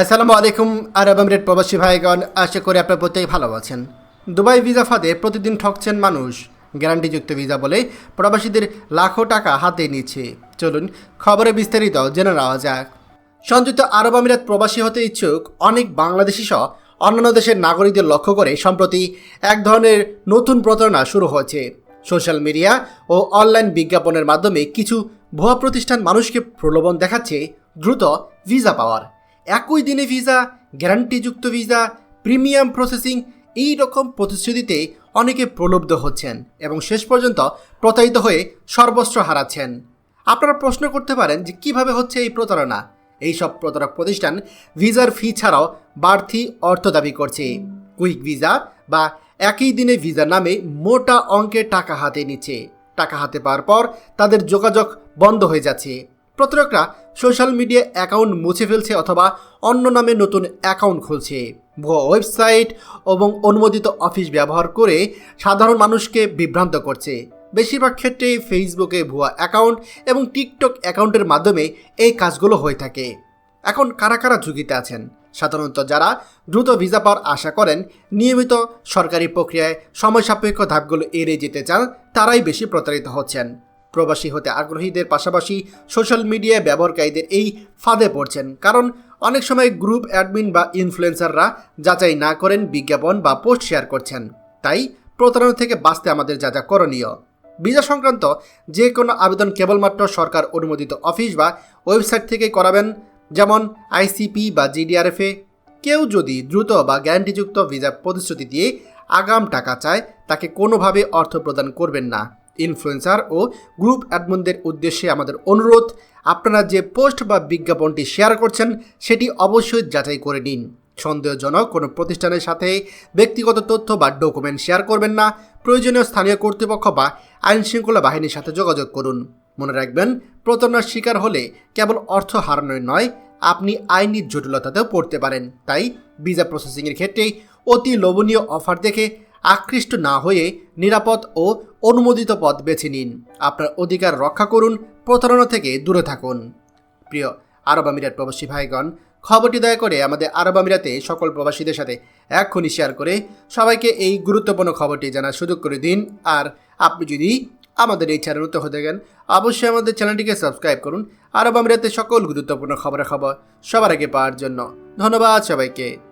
আসসালামু আলাইকুম, আরব আমিরেট প্রবাসী ভাইগণ, আশা করি আপনার প্রত্যেকে ভালো আছেন। দুবাই ভিসা ফাঁদে প্রতিদিন ঠকছেন মানুষ। গ্যারান্টিযুক্ত ভিসা বলে প্রবাসীদের লাখো টাকা হাতে নিচ্ছে। চলুন খবরে বিস্তারিত জেনে নেওয়া যাক। সংযুক্ত আরব আমিরাত প্রবাসী হতে ইচ্ছুক অনেক বাংলাদেশি সহ অন্যান্য দেশের নাগরিকদের লক্ষ্য করে সম্প্রতি এক ধরনের নতুন প্রতারণা শুরু হয়েছে। সোশ্যাল মিডিয়া ও অনলাইন বিজ্ঞাপনের মাধ্যমে কিছু ভুয়া প্রতিষ্ঠান মানুষকে প্রলোভন দেখাচ্ছে দ্রুত ভিসা পাওয়ার। একই দিনে ভিসা, গ্যারান্টিযুক্ত ভিসা, প্রিমিয়াম প্রসেসিং এই রকম প্রতিশ্রুতিতে অনেকে প্রলুব্ধ হচ্ছেন এবং শেষ পর্যন্ত প্রতারিত হয়ে সর্বস্ব হারাচ্ছেন। আপনারা প্রশ্ন করতে পারেন যে কীভাবে হচ্ছে এই প্রতারণা? এই সব প্রতারক প্রতিষ্ঠান ভিসার ফি ছাড়াও বাড়তি অর্থ দাবি করছে। কুইক ভিসা বা একই দিনে ভিসা নামে মোটা অঙ্কের টাকা হাতে নিচ্ছে। টাকা হাতে পাওয়ার পর তাদের যোগাযোগ বন্ধ হয়ে যাচ্ছে। প্রতারকরা সোশ্যাল মিডিয়া অ্যাকাউন্ট মুছে ফেলছে অথবা অন্য নামে নতুন অ্যাকাউন্ট খুলছে। ভুয়া ওয়েবসাইট এবং অনুমোদিত অফিস ব্যবহার করে সাধারণ মানুষকে বিভ্রান্ত করছে। বেশিরভাগ ক্ষেত্রে ফেসবুকে ভুয়া অ্যাকাউন্ট এবং টিকটক অ্যাকাউন্টের মাধ্যমে এই কাজগুলো হয়ে থাকে। এখন কারা কারা ঝুঁকিতে আছেন? সাধারণত যারা দ্রুত ভিসা পাওয়ার আশা করেন, নিয়মিত সরকারি প্রক্রিয়ায় সময় সাপেক্ষ ধাপগুলো এড়িয়ে যেতে চান, তারাই বেশি প্রতারিত হচ্ছেন। প্রবাসী হতে আগ্রহীদের পাশাপাশি সোশ্যাল মিডিয়ায় ব্যবহারকারীদের এই ফাঁদে পড়ছেন। কারণ অনেক সময় গ্রুপ অ্যাডমিন বা ইনফ্লুয়েন্সাররা যাচাই না করেন, বিজ্ঞাপন বা পোস্ট শেয়ার করছেন। তাই প্রতারণা থেকে বাঁচতে আমাদের যা যা করণীয়। ভিসা সংক্রান্ত যে কোনো আবেদন কেবলমাত্র সরকার অনুমোদিত অফিস বা ওয়েবসাইট থেকে করাবেন, যেমন আইসিপি বা জিডিআরএফে। কেউ যদি দ্রুত বা গ্যারান্টিযুক্ত ভিসা প্রতিশ্রুতি দিয়ে আগাম টাকা চায়, তাকে কোনোভাবে অর্থ প্রদান করবেন না। ইনফ্লুয়েন্সার ও গ্রুপ অ্যাডমনদের উদ্দেশ্যে আমাদের অনুরোধ, আপনারা যে পোস্ট বা বিজ্ঞাপনটি শেয়ার করছেন, সেটি অবশ্যই যাচাই করে নিন। সন্দেহজনক কোনো প্রতিষ্ঠানের সাথে ব্যক্তিগত তথ্য বা ডকুমেন্ট শেয়ার করবেন না। প্রয়োজনীয় স্থানীয় কর্তৃপক্ষ বা আইনশৃঙ্খলা বাহিনীর সাথে যোগাযোগ করুন। মনে রাখবেন, প্রতারণার শিকার হলে কেবল অর্থ হারানোই নয়, আপনি আইনি জটিলতাতেও পড়তে পারেন। তাই ভিসা প্রসেসিংয়ের ক্ষেত্রে অতি লোভনীয় অফার দেখে আকৃষ্ট না হয়ে নিরাপদ ও অনুমোদিত পথ বেছে নিন। আপনার অধিকার রক্ষা করুন, প্রতারণা থেকে দূরে থাকুন। প্রিয় আরব আমিরাত প্রবাসী ভাইগণ, খবরটি দয়া করে আমাদের আরব আমিরাতে সকল প্রবাসীদের সাথে এক্ষুনি শেয়ার করে সবাইকে এই গুরুত্বপূর্ণ খবরটি জানার সুযোগ করে দিন। আর আপনি যদি আমাদের এই চ্যানেল নতুন হয়ে থাকেন, অবশ্যই আমাদের চ্যানেলটিকে সাবস্ক্রাইব করুন। আরব আমিরাতে সকল গুরুত্বপূর্ণ খবরের খবর সবার আগে পাওয়ার জন্য ধন্যবাদ সবাইকে।